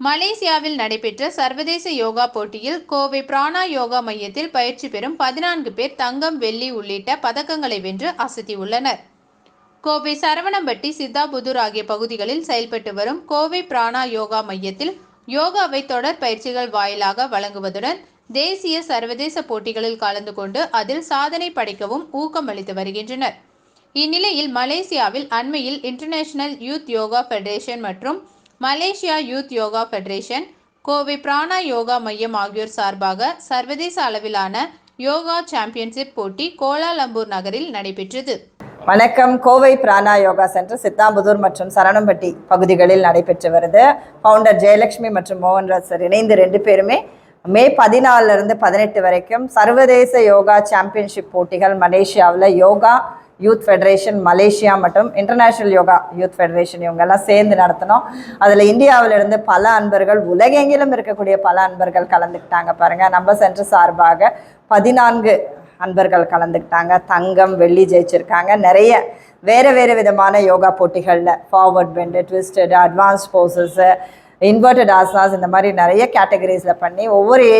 மலேசியாவில் நடைபெற்ற சர்வதேச யோகா போட்டியில் கோவை பிராணா யோகா மையத்தில் பயிற்சி பெறும் பதினான்கு பேர் தங்கம் வெள்ளி உள்ளிட்ட பதக்கங்களை வென்று அசத்தியுள்ளனர். கோவை சரவணம்பட்டி சித்தாபுதூர் ஆகிய பகுதிகளில் செயல்பட்டு வரும் கோவை பிராணா யோகா மையத்தில் யோகாவை தொடர் பயிற்சிகள் வாயிலாக வழங்குவதுடன் தேசிய சர்வதேச போட்டிகளில் கலந்து கொண்டு அதில் சாதனை படைக்கவும் ஊக்கமளித்து வருகின்றனர். இந்நிலையில் மலேசியாவில் அண்மையில் இன்டர்நேஷனல் யூத் யோகா ஃபெடரேஷன் மற்றும் Malaysia youth yoga federation Kovai Prana yoga மையம் ஆகியோர் சார்பாக சர்வதேச அளவிலான யோகா சாம்பியன்ஷிப் போட்டி கோலாலம்பூர் நகரில் நடைபெற்றது. வணக்கம். கோவை பிராணா யோகா சென்டர் சித்தாம்புதூர் மற்றும் சரணம்பட்டி பகுதிகளில் நடைபெற்று வருது. ஃபவுண்டர் ஜெயலட்சுமி மற்றும் மோகன்ராஜ் சார் இணைந்து ரெண்டு பேருமே மே பதினாலிருந்து பதினெட்டு வரைக்கும் சர்வதேச யோகா சாம்பியன்ஷிப் போட்டிகள் மலேசியாவில் யோகா யூத் ஃபெடரேஷன் மலேசியா மற்றும் இன்டர்நேஷ்னல் யோகா யூத் ஃபெடரேஷன் இவங்கெல்லாம் சேர்ந்து நடத்தினோம். அதில் இந்தியாவிலிருந்து பல அன்பர்கள் உலகெங்கிலும் இருக்கக்கூடிய பல அன்பர்கள் கலந்துக்கிட்டாங்க பாருங்கள் நம்ம சென்டர் சார்பாக பதினான்கு அன்பர்கள் கலந்துக்கிட்டாங்க. தங்கம் வெள்ளி ஜெயிச்சிருக்காங்க. நிறைய வேறு வேறு விதமான யோகா போட்டிகளில் forward bend twisted advance poses inverted asanas இந்த மாதிரி நிறைய கேட்டகரிஸில் பண்ணி ஒவ்வொரு ஏஜ்